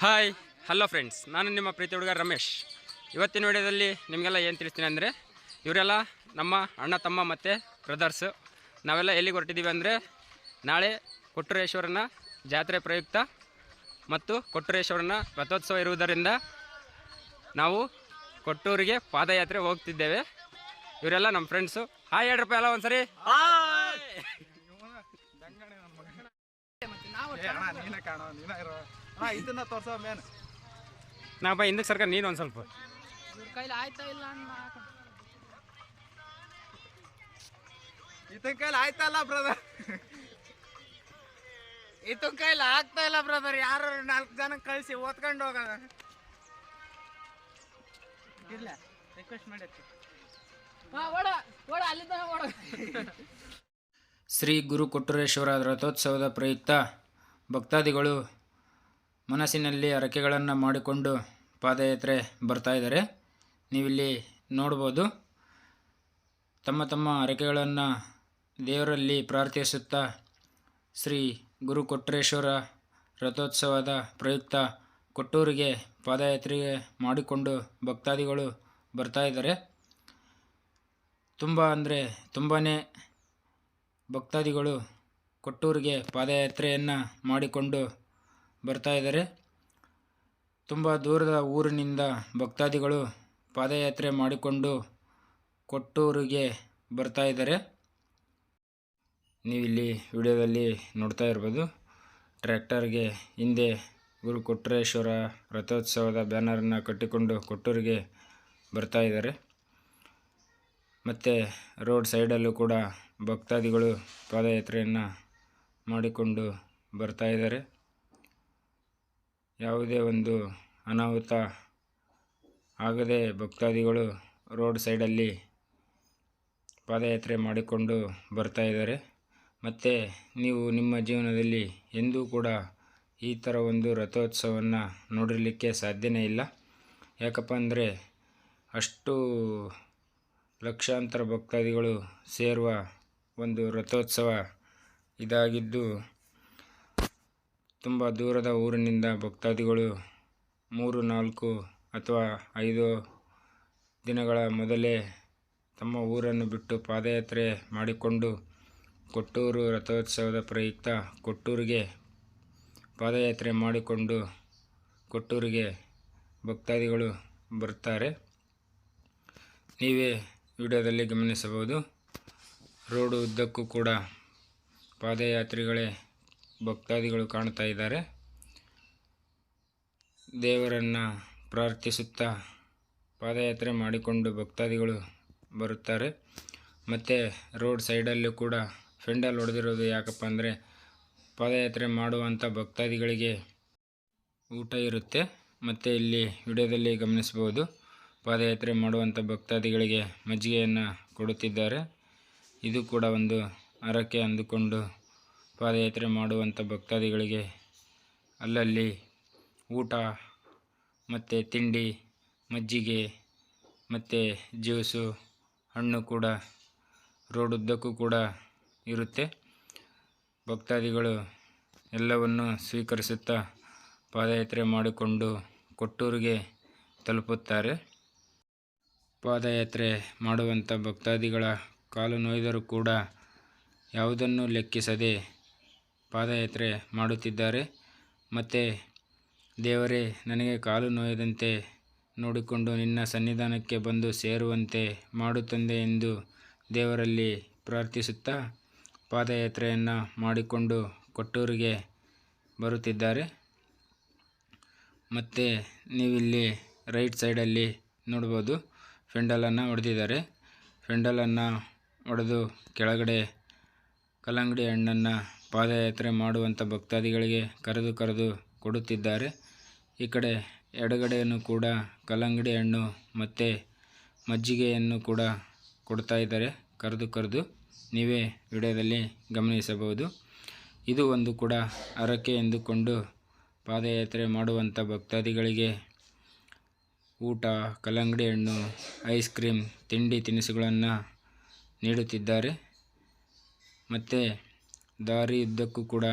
Hi hello friends ನಾನು ನಿಮ್ಮ ಪ್ರೀತಿ ಹುಡುಗ ರಮೇಶ್. ಇವತ್ತಿನ ವಿಡಿಯೋದಲ್ಲಿ ನಿಮಗೆಲ್ಲ ಏನು ತಿಳಿಸ್ತೀನಿ ಅಂದರೆ ಇವರೆಲ್ಲ ನಮ್ಮ ಅಣ್ಣ ತಮ್ಮ ಮತ್ತು ಬ್ರದರ್ಸು ನಾವೆಲ್ಲ ಎಲ್ಲಿಗೆ ಹೊರಟಿದ್ದೀವಿ ಅಂದರೆ ನಾಳೆ ಕೊಟ್ಟರೇಶ್ವರನ ಜಾತ್ರೆ ಪ್ರಯುಕ್ತ ಮತ್ತು ಕೊಟ್ಟರೇಶ್ವರನ ರಥೋತ್ಸವ ಇರುವುದರಿಂದ ನಾವು ಕೊಟ್ಟೂರಿಗೆ ಪಾದಯಾತ್ರೆ ಹೋಗ್ತಿದ್ದೇವೆ. ಇವರೆಲ್ಲ ನಮ್ಮ ಫ್ರೆಂಡ್ಸು ಹಾಯ್ ರೂಪಾಯಿ ಎಲ್ಲ ಒಂದ್ಸರಿ. ಏ ಅಣ್ಣ ಇದನ್ನ ತೋರ್ಸೋ ಮೇನ್ ಬಾ ಹಿಂದಕ್ಕೆ ಸರ್ಕಾರ ನೀನು ಒಂದು ಸ್ವಲ್ಪ. ಇವ್ರ ಕೈಲಿ ಆಯ್ತಾ ಇಲ್ಲ ಅಣ್ಣ ಈತನ ಕೈಲಿ ಇಲ್ಲ ಬ್ರದರ್ ಇದನ್ ಕೈಲಿ ಆಗ್ತಾ ಇಲ್ಲ ಬ್ರದರ್ ಯಾರು ನಾಲ್ಕು ಜನ ಕಳಿಸಿ ಓದ್ಕೊಂಡು ಹೋಗೋಣ ಇಲ್ಲ ರಿಕ್ವೆಸ್ಟ್ ಹಾ ಓಡ ಓಡ ಅಲ್ಲಿದ್ದ ಓಡ. ಶ್ರೀ ಗುರು ಕೊಟ್ಟೂರೇಶ್ವರ ರಥೋತ್ಸವದ ಪ್ರಯುಕ್ತ ಭಕ್ತಾದಿಗಳು ಮನಸ್ಸಿನಲ್ಲಿ ಹರಕೆಗಳನ್ನು ಮಾಡಿಕೊಂಡು ಪಾದಯಾತ್ರೆ ಬರ್ತಾ ಇದ್ದಾರೆ. ನೀವಿಲ್ಲಿ ನೋಡ್ಬೋದು. ತಮ್ಮ ತಮ್ಮ ಹರಕೆಗಳನ್ನು ದೇವರಲ್ಲಿ ಪ್ರಾರ್ಥಿಸುತ್ತಾ ಶ್ರೀ ಗುರು ಕೊಟ್ರೇಶ್ವರ ರಥೋತ್ಸವದ ಪ್ರಯುಕ್ತ ಕೊಟ್ಟೂರಿಗೆ ಪಾದಯಾತ್ರೆಗೆ ಮಾಡಿಕೊಂಡು ಭಕ್ತಾದಿಗಳು ಬರ್ತಾ ಇದ್ದಾರೆ. ತುಂಬ ಅಂದರೆ ತುಂಬಾ ಭಕ್ತಾದಿಗಳು ಕೊಟ್ಟೂರಿಗೆ ಪಾದಯಾತ್ರೆಯನ್ನು ಮಾಡಿಕೊಂಡು ಬರ್ತಾ ಇದ್ದಾರೆ. ತುಂಬ ದೂರದ ಊರಿನಿಂದ ಭಕ್ತಾದಿಗಳು ಪಾದಯಾತ್ರೆ ಮಾಡಿಕೊಂಡು ಕೊಟ್ಟೂರಿಗೆ ಬರ್ತಾ ಇದ್ದಾರೆ. ನೀವಿಲ್ಲಿ ವಿಡಿಯೋದಲ್ಲಿ ನೋಡ್ತಾ ಇರ್ಬೋದು, ಟ್ರ್ಯಾಕ್ಟರ್ಗೆ ಹಿಂದೆ ಗುರು ಕೊಟ್ರೇಶ್ವರ ರಥೋತ್ಸವದ ಬ್ಯಾನರನ್ನು ಕಟ್ಟಿಕೊಂಡು ಕೊಟ್ಟೂರಿಗೆ ಬರ್ತಾ ಇದ್ದಾರೆ. ಮತ್ತು ರೋಡ್ ಸೈಡಲ್ಲೂ ಕೂಡ ಭಕ್ತಾದಿಗಳು ಪಾದಯಾತ್ರೆಯನ್ನು ಮಾಡಿಕೊಂಡು ಬರ್ತಾ ಇದ್ದಾರೆ. ಯಾವುದೇ ಒಂದು ಅನಾಹುತ ಆಗದೆ ಭಕ್ತಾದಿಗಳು ರೋಡ್ ಸೈಡಲ್ಲಿ ಪಾದಯಾತ್ರೆ ಮಾಡಿಕೊಂಡು ಬರ್ತಾ ಇದ್ದಾರೆ. ಮತ್ತು ನೀವು ನಿಮ್ಮ ಜೀವನದಲ್ಲಿ ಎಂದೂ ಕೂಡ ಈ ಥರ ಒಂದು ರಥೋತ್ಸವವನ್ನು ನೋಡಿರಲಿಕ್ಕೆ ಸಾಧ್ಯನೇ ಇಲ್ಲ. ಯಾಕಪ್ಪ ಅಂದರೆ ಅಷ್ಟು ಲಕ್ಷಾಂತರ ಭಕ್ತಾದಿಗಳು ಸೇರುವ ಒಂದು ರಥೋತ್ಸವ ಇದಾಗಿದ್ದು ತುಂಬ ದೂರದ ಊರಿನಿಂದ ಭಕ್ತಾದಿಗಳು ಮೂರು, ನಾಲ್ಕು ಅಥವಾ ಐದು ದಿನಗಳ ಮೊದಲೇ ತಮ್ಮ ಊರನ್ನು ಬಿಟ್ಟು ಪಾದಯಾತ್ರೆ ಮಾಡಿಕೊಂಡು ಕೊಟ್ಟೂರು ರಥೋತ್ಸವದ ಪ್ರಯುಕ್ತ ಕೊಟ್ಟೂರಿಗೆ ಪಾದಯಾತ್ರೆ ಮಾಡಿಕೊಂಡು ಕೊಟ್ಟೂರಿಗೆ ಭಕ್ತಾದಿಗಳು ಬರ್ತಾರೆ. ನೀವೇ ವಿಡಿಯೋದಲ್ಲಿ ಗಮನಿಸಬಹುದು. ರೋಡು ಉದ್ದಕ್ಕೂ ಕೂಡ ಪಾದಯಾತ್ರಿಗಳೇ ಭಕ್ತಾದಿಗಳು ಕಾಣ್ತಾ ಇದ್ದಾರೆ. ದೇವರನ್ನು ಪ್ರಾರ್ಥಿಸುತ್ತಾ ಪಾದಯಾತ್ರೆ ಮಾಡಿಕೊಂಡು ಭಕ್ತಾದಿಗಳು ಬರುತ್ತಾರೆ. ಮತ್ತು ರೋಡ್ ಸೈಡಲ್ಲೂ ಕೂಡ ಫೆಂಡಲ್ ಹೊಡೆದಿರೋದು ಯಾಕಪ್ಪ ಅಂದರೆ ಪಾದಯಾತ್ರೆ ಮಾಡುವಂಥ ಭಕ್ತಾದಿಗಳಿಗೆ ಊಟ ಇರುತ್ತೆ. ಮತ್ತು ಇಲ್ಲಿ ವಿಡಿಯೋದಲ್ಲಿ ಗಮನಿಸ್ಬೋದು ಪಾದಯಾತ್ರೆ ಮಾಡುವಂಥ ಭಕ್ತಾದಿಗಳಿಗೆ ಮಜ್ಜಿಗೆಯನ್ನು ಕೊಡುತ್ತಿದ್ದಾರೆ. ಇದು ಕೂಡ ಒಂದು ಹರಕೆ ಅಂದುಕೊಂಡು ಪಾದಯಾತ್ರೆ ಮಾಡುವಂಥ ಭಕ್ತಾದಿಗಳಿಗೆ ಅಲ್ಲಲ್ಲಿ ಊಟ ಮತ್ತು ತಿಂಡಿ, ಮಜ್ಜಿಗೆ ಮತ್ತು ಜ್ಯೂಸು, ಹಣ್ಣು ಕೂಡ, ರೋಡುದ್ದಕ್ಕೂ ಕೂಡ ಇರುತ್ತೆ. ಭಕ್ತಾದಿಗಳು ಎಲ್ಲವನ್ನು ಸ್ವೀಕರಿಸುತ್ತಾ ಪಾದಯಾತ್ರೆ ಮಾಡಿಕೊಂಡು ಕೊಟ್ಟೂರಿಗೆ ತಲುಪುತ್ತಾರೆ. ಪಾದಯಾತ್ರೆ ಮಾಡುವಂಥ ಭಕ್ತಾದಿಗಳ ಕಾಲು ನೋಯ್ದರೂ ಕೂಡ ಯಾವುದನ್ನು ಲೆಕ್ಕಿಸದೆ ಪಾದಯಾತ್ರೆ ಮಾಡುತ್ತಿದ್ದಾರೆ. ಮತ್ತು, ದೇವರೇ, ನನಗೆ ಕಾಲು ನೋಯದಂತೆ ನೋಡಿಕೊಂಡು ನಿನ್ನ ಸನ್ನಿಧಾನಕ್ಕೆ ಬಂದು ಸೇರುವಂತೆ ಮಾಡು ತಂದೆ ಎಂದು ದೇವರಲ್ಲಿ ಪ್ರಾರ್ಥಿಸುತ್ತಾ ಪಾದಯಾತ್ರೆಯನ್ನು ಮಾಡಿಕೊಂಡು ಕೊಟ್ಟೂರಿಗೆ ಬರುತ್ತಿದ್ದಾರೆ. ಮತ್ತು, ನೀವಿಲ್ಲಿ ರೈಟ್ ಸೈಡಲ್ಲಿ ನೋಡ್ಬೋದು ಫೆಂಡಲನ್ನು ಹೊಡೆದಿದ್ದಾರೆ ಫೆಂಡಲನ್ನು ಹೊಡೆದು ಕೆಳಗಡೆ ಕಲ್ಲಂಗಡಿ ಹಣ್ಣನ್ನು ಪಾದಯಾತ್ರೆ ಮಾಡುವಂಥ ಭಕ್ತಾದಿಗಳಿಗೆ ಕರೆದು ಕರೆದು ಕೊಡುತ್ತಿದ್ದಾರೆ. ಈ ಕಡೆ ಎಡಗಡೆಯನ್ನು ಕೂಡ ಕಲ್ಲಂಗಡಿ ಹಣ್ಣು ಮತ್ತು ಮಜ್ಜಿಗೆಯನ್ನು ಕೂಡ ಕೊಡ್ತಾ ಇದ್ದಾರೆ. ಕರೆದು ಕರೆದು ನೀವೇ ವಿಡಿಯೋದಲ್ಲಿ ಗಮನಿಸಬಹುದು. ಇದು ಒಂದು ಕೂಡ ಹರಕೆ ಎಂದುಕೊಂಡು ಪಾದಯಾತ್ರೆ ಮಾಡುವಂಥ ಭಕ್ತಾದಿಗಳಿಗೆ ಊಟ, ಕಲ್ಲಂಗಡಿ ಹಣ್ಣು, ಐಸ್ ಕ್ರೀಮ್, ತಿಂಡಿ ತಿನಿಸುಗಳನ್ನು ನೀಡುತ್ತಿದ್ದಾರೆ. ಮತ್ತು ದಾರಿ ಉದ್ದಕ್ಕೂ ಕೂಡ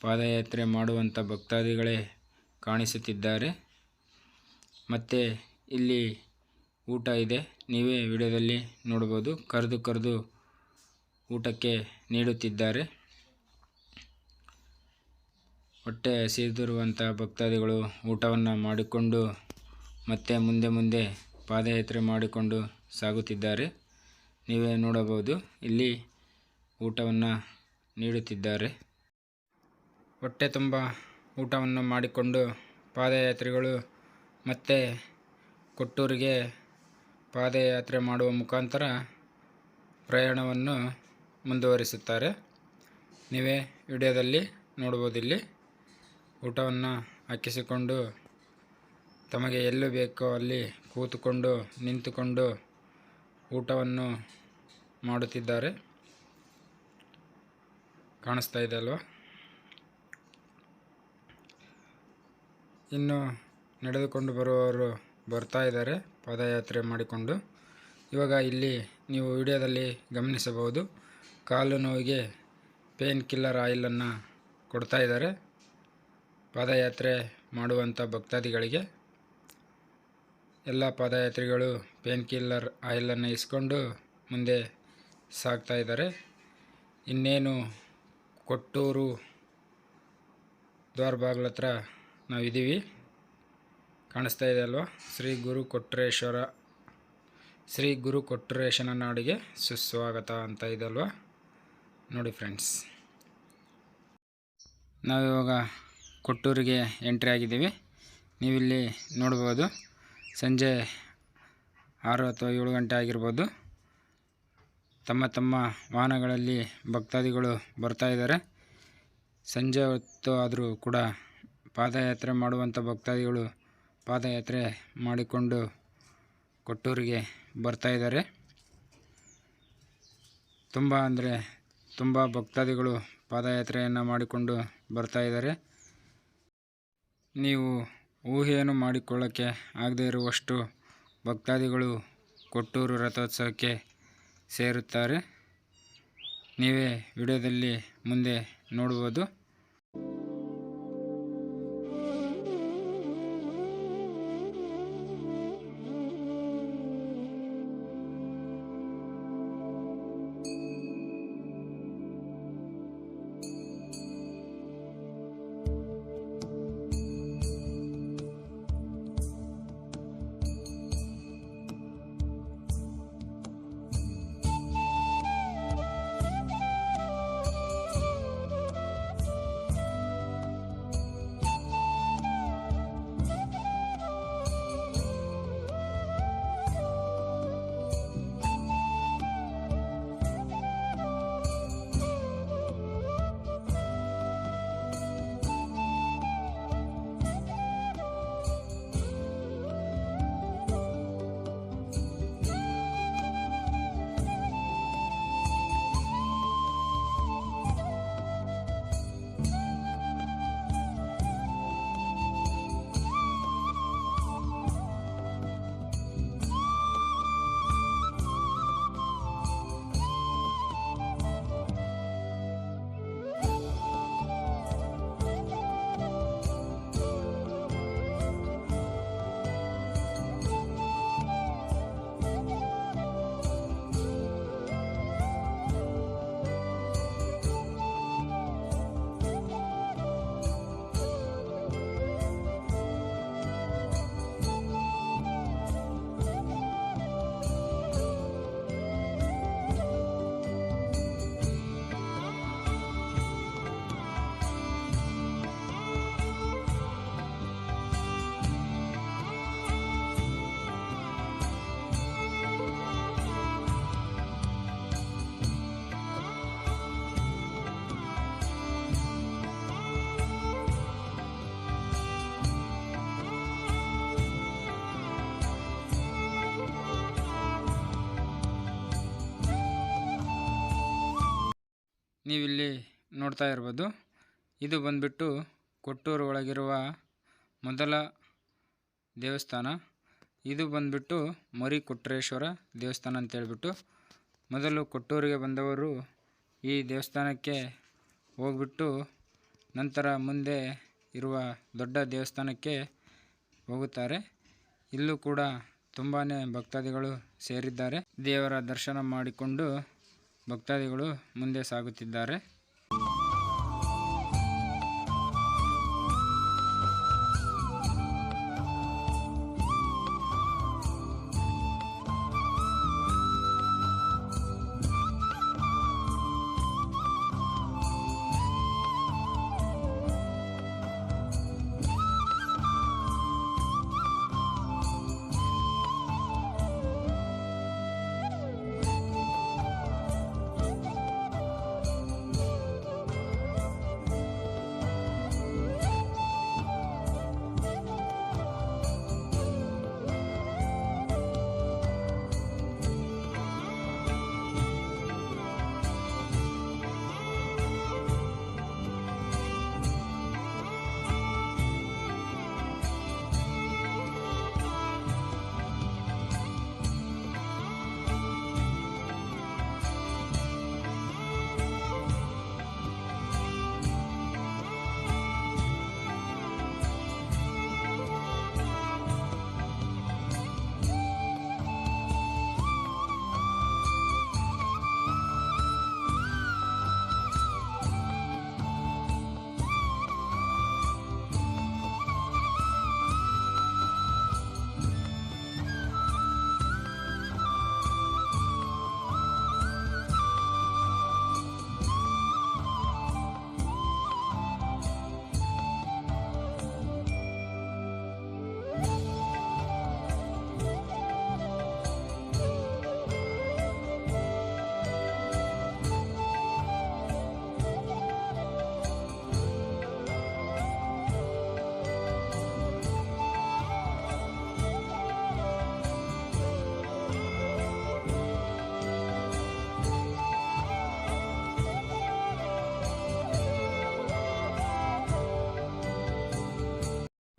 ಪಾದಯಾತ್ರೆ ಮಾಡುವಂಥ ಭಕ್ತಾದಿಗಳೇ ಕಾಣಿಸುತ್ತಿದ್ದಾರೆ. ಮತ್ತು ಇಲ್ಲಿ ಊಟ ಇದೆ. ನೀವೇ ವಿಡಿಯೋದಲ್ಲಿ ನೋಡ್ಬೋದು. ಕರೆದು ಕರೆದು ಊಟಕ್ಕೆ ನೀಡುತ್ತಿದ್ದಾರೆ. ಹೊಟ್ಟೆ ಹಸಿದಿರುವಂಥ ಭಕ್ತಾದಿಗಳು ಊಟವನ್ನು ಮಾಡಿಕೊಂಡು ಮತ್ತೆ ಮುಂದೆ ಮುಂದೆ ಪಾದಯಾತ್ರೆ ಮಾಡಿಕೊಂಡು ಸಾಗುತ್ತಿದ್ದಾರೆ. ನೀವೇ ನೋಡಬಹುದು. ಇಲ್ಲಿ ಊಟವನ್ನು ನೀಡುತ್ತಿದ್ದಾರೆ. ಹೊಟ್ಟೆ ತುಂಬ ಊಟವನ್ನು ಮಾಡಿಕೊಂಡು ಪಾದಯಾತ್ರಿಗಳು ಮತ್ತೆ ಕೊಟ್ಟೂರಿಗೆ ಪಾದಯಾತ್ರೆ ಮಾಡುವ ಮುಖಾಂತರ ಪ್ರಯಾಣವನ್ನು ಮುಂದುವರಿಸುತ್ತಾರೆ. ನೀವೇ ವಿಡಿಯೋದಲ್ಲಿ ನೋಡ್ಬೋದಿಲ್ಲಿ ಊಟವನ್ನು ಹಾಕಿಸಿಕೊಂಡು ತಮಗೆ ಎಲ್ಲಿ ಬೇಕೋ ಅಲ್ಲಿ ಕೂತುಕೊಂಡು ನಿಂತುಕೊಂಡು ಊಟವನ್ನು ಮಾಡುತ್ತಿದ್ದಾರೆ. ಕಾಣಿಸ್ತಾ ಇದೆ ಅಲ್ವಾ? ಇನ್ನು ನಡೆದುಕೊಂಡು ಬರುವವರು ಬರ್ತಾ ಇದ್ದಾರೆ, ಪಾದಯಾತ್ರೆ ಮಾಡಿಕೊಂಡು. ಇವಾಗ ಇಲ್ಲಿ ನೀವು ವಿಡಿಯೋದಲ್ಲಿ ಗಮನಿಸಬಹುದು, ಕಾಲು ನೋವಿಗೆ ಪೇನ್ ಕಿಲ್ಲರ್ ಆಯಿಲನ್ನು ಕೊಡ್ತಾ ಇದ್ದಾರೆ. ಪಾದಯಾತ್ರೆ ಮಾಡುವಂಥ ಭಕ್ತಾದಿಗಳಿಗೆ ಎಲ್ಲ ಪಾದಯಾತ್ರಿಗಳು ಪೇನ್ ಕಿಲ್ಲರ್ ಆಯಿಲನ್ನು ಇಸ್ಕೊಂಡು ಮುಂದೆ ಸಾಗ್ತಾ ಇದ್ದಾರೆ. ಇನ್ನೇನು ಕೊಟ್ಟೂರು ದ್ವಾರ ಬಾಗಿಲ ಹತ್ರ ನಾವಿದ್ದೀವಿ. ಕಾಣಿಸ್ತಾ ಇದೆ ಅಲ್ವಾ? ಶ್ರೀ ಗುರು ಕೊಟ್ರೇಶ್ವರ, ಶ್ರೀ ಗುರು ಕೊಟ್ರೇಶನ ನಾಡಿಗೆ ಸುಸ್ವಾಗತ ಅಂತ ಇದೆ ಅಲ್ವಾ? ನೋಡಿ ಫ್ರೆಂಡ್ಸ್ ನಾವಿವಾಗ ಕೊಟ್ಟೂರಿಗೆ ಎಂಟ್ರಿ ಆಗಿದ್ದೀವಿ. ನೀವಿಲ್ಲಿ ನೋಡ್ಬೋದು. ಸಂಜೆ ಆರು ಅಥವಾ ಏಳು ಗಂಟೆ ಆಗಿರ್ಬೋದು. ತಮ್ಮ ತಮ್ಮ ವಾಹನಗಳಲ್ಲಿ ಭಕ್ತಾದಿಗಳು ಬರ್ತಾ ಇದ್ದಾರೆ. ಸಂಜೆ ಹೊತ್ತು ಆದರೂ ಕೂಡ ಪಾದಯಾತ್ರೆ ಮಾಡುವಂಥ ಭಕ್ತಾದಿಗಳು ಪಾದಯಾತ್ರೆ ಮಾಡಿಕೊಂಡು ಕೊಟ್ಟೂರಿಗೆ ಬರ್ತಾ ಇದ್ದಾರೆ. ತುಂಬ ಅಂದರೆ ತುಂಬ ಭಕ್ತಾದಿಗಳು ಪಾದಯಾತ್ರೆಯನ್ನು ಮಾಡಿಕೊಂಡು ಬರ್ತಾ ಇದ್ದಾರೆ. ನೀವು ಊಹೆಯನ್ನು ಮಾಡಿಕೊಳ್ಳೋಕ್ಕೆ ಆಗದೇ ಇರುವಷ್ಟು ಭಕ್ತಾದಿಗಳು ಕೊಟ್ಟೂರು ರಥೋತ್ಸವಕ್ಕೆ ಸೇರುತ್ತಾರೆ. ನೀವೇ ವಿಡಿಯೋದಲ್ಲಿ ಮುಂದೆ ನೋಡ್ಬೋದು. ನೀವಿಲ್ಲಿ ನೋಡ್ತಾ ಇರ್ಬೋದು. ಇದು ಬಂದ್ಬಿಟ್ಟು ಕೊಟ್ಟೂರು ಒಳಗಿರುವ ಮೊದಲ ದೇವಸ್ಥಾನ. ಇದು ಬಂದ್ಬಿಟ್ಟು ಮರಿ ಕೊಟ್ರೇಶ್ವರ ದೇವಸ್ಥಾನ ಅಂತೇಳ್ಬಿಟ್ಟು ಮೊದಲು ಕೊಟ್ಟೂರಿಗೆ ಬಂದವರು ಈ ದೇವಸ್ಥಾನಕ್ಕೆ ಹೋಗ್ಬಿಟ್ಟು ನಂತರ ಮುಂದೆ ಇರುವ ದೊಡ್ಡ ದೇವಸ್ಥಾನಕ್ಕೆ ಹೋಗುತ್ತಾರೆ. ಇಲ್ಲೂ ಕೂಡ ತುಂಬಾ ಭಕ್ತಾದಿಗಳು ಸೇರಿದ್ದಾರೆ. ದೇವರ ದರ್ಶನ ಮಾಡಿಕೊಂಡು ಭಕ್ತಾದಿಗಳು ಮುಂದೆ ಸಾಗುತ್ತಿದ್ದಾರೆ.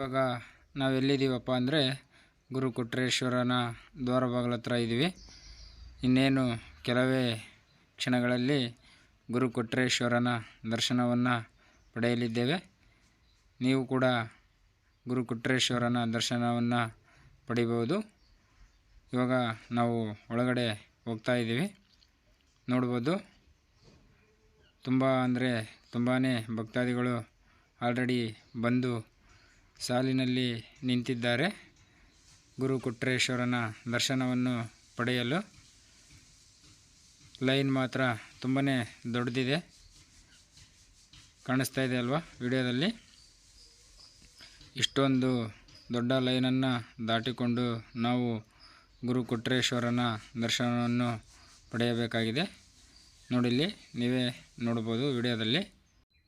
ಇವಾಗ ನಾವು ಎಲ್ಲಿದ್ದೀವಪ್ಪ ಅಂದರೆ ಗುರು ಕೊಟ್ರೇಶ್ವರನ ದ್ವಾರ ಬಾಗಿಲ ಹತ್ರ ಇದ್ದೀವಿ ಇನ್ನೇನು ಕೆಲವೇ ಕ್ಷಣಗಳಲ್ಲಿ ಗುರು ಕೊಟ್ರೇಶ್ವರನ ದರ್ಶನವನ್ನು ಪಡೆಯಲಿದ್ದೇವೆ. ನೀವು ಕೂಡ ಗುರು ಕೊಟ್ರೇಶ್ವರನ ದರ್ಶನವನ್ನು ಪಡಿಬೋದು ಇವಾಗ ನಾವು ಒಳಗಡೆ ಹೋಗ್ತಾ ಇದ್ದೀವಿ ನೋಡ್ಬೋದು. ತುಂಬ ಅಂದರೆ ತುಂಬಾ ಭಕ್ತಾದಿಗಳು ಆಲ್ರೆಡಿ ಬಂದು ಸಾಲಿನಲ್ಲಿ ನಿಂತಿದ್ದಾರೆ. ಗುರು ಕೊಟ್ರೇಶ್ವರನ ದರ್ಶನವನ್ನು ಪಡೆಯಲು ಲೈನ್ ಮಾತ್ರ ತುಂಬಾ ದೊಡ್ಡದಿದೆ. ಕಾಣಿಸ್ತಾ ಇದೆ ಅಲ್ವಾ ವಿಡಿಯೋದಲ್ಲಿ? ಇಷ್ಟೊಂದು ದೊಡ್ಡ ಲೈನನ್ನು ದಾಟಿಕೊಂಡು ನಾವು ಗುರು ಕೊಟ್ರೇಶ್ವರನ ದರ್ಶನವನ್ನು ಪಡೆಯಬೇಕಾಗಿದೆ. ನೋಡಿಲ್ಲಿ ನೀವೇ ನೋಡ್ಬೋದು ವಿಡಿಯೋದಲ್ಲಿ.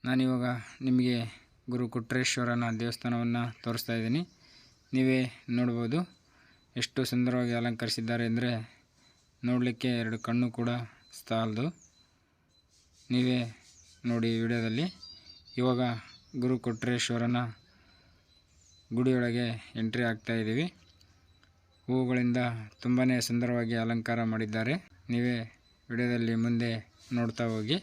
ನಾನಿವಾಗ ನಿಮಗೆ ಗುರು ಕೊಟ್ರೇಶ್ವರನ ದೇವಸ್ಥಾನವನ್ನು ತೋರಿಸ್ತಾ ಇದ್ದೀನಿ. ನೀವೇ ನೋಡ್ಬೋದು ಎಷ್ಟು ಸುಂದರವಾಗಿ ಅಲಂಕರಿಸಿದ್ದಾರೆ ಅಂದರೆ ನೋಡಲಿಕ್ಕೆ ಎರಡು ಕಣ್ಣು ಕೂಡ ಸಾಲದು. ನೀವೇ ನೋಡಿ ವಿಡಿಯೋದಲ್ಲಿ. ಇವಾಗ ಗುರು ಕೊಟ್ರೇಶ್ವರನ ಗುಡಿಯೊಳಗೆ ಎಂಟ್ರಿ ಆಗ್ತಾ ಇದ್ದೀವಿ. ಹೂವುಗಳಿಂದ ತುಂಬಾ ಸುಂದರವಾಗಿ ಅಲಂಕಾರ ಮಾಡಿದ್ದಾರೆ. ನೀವೇ ವಿಡಿಯೋದಲ್ಲಿ ಮುಂದೆ ನೋಡ್ತಾ ಹೋಗಿ.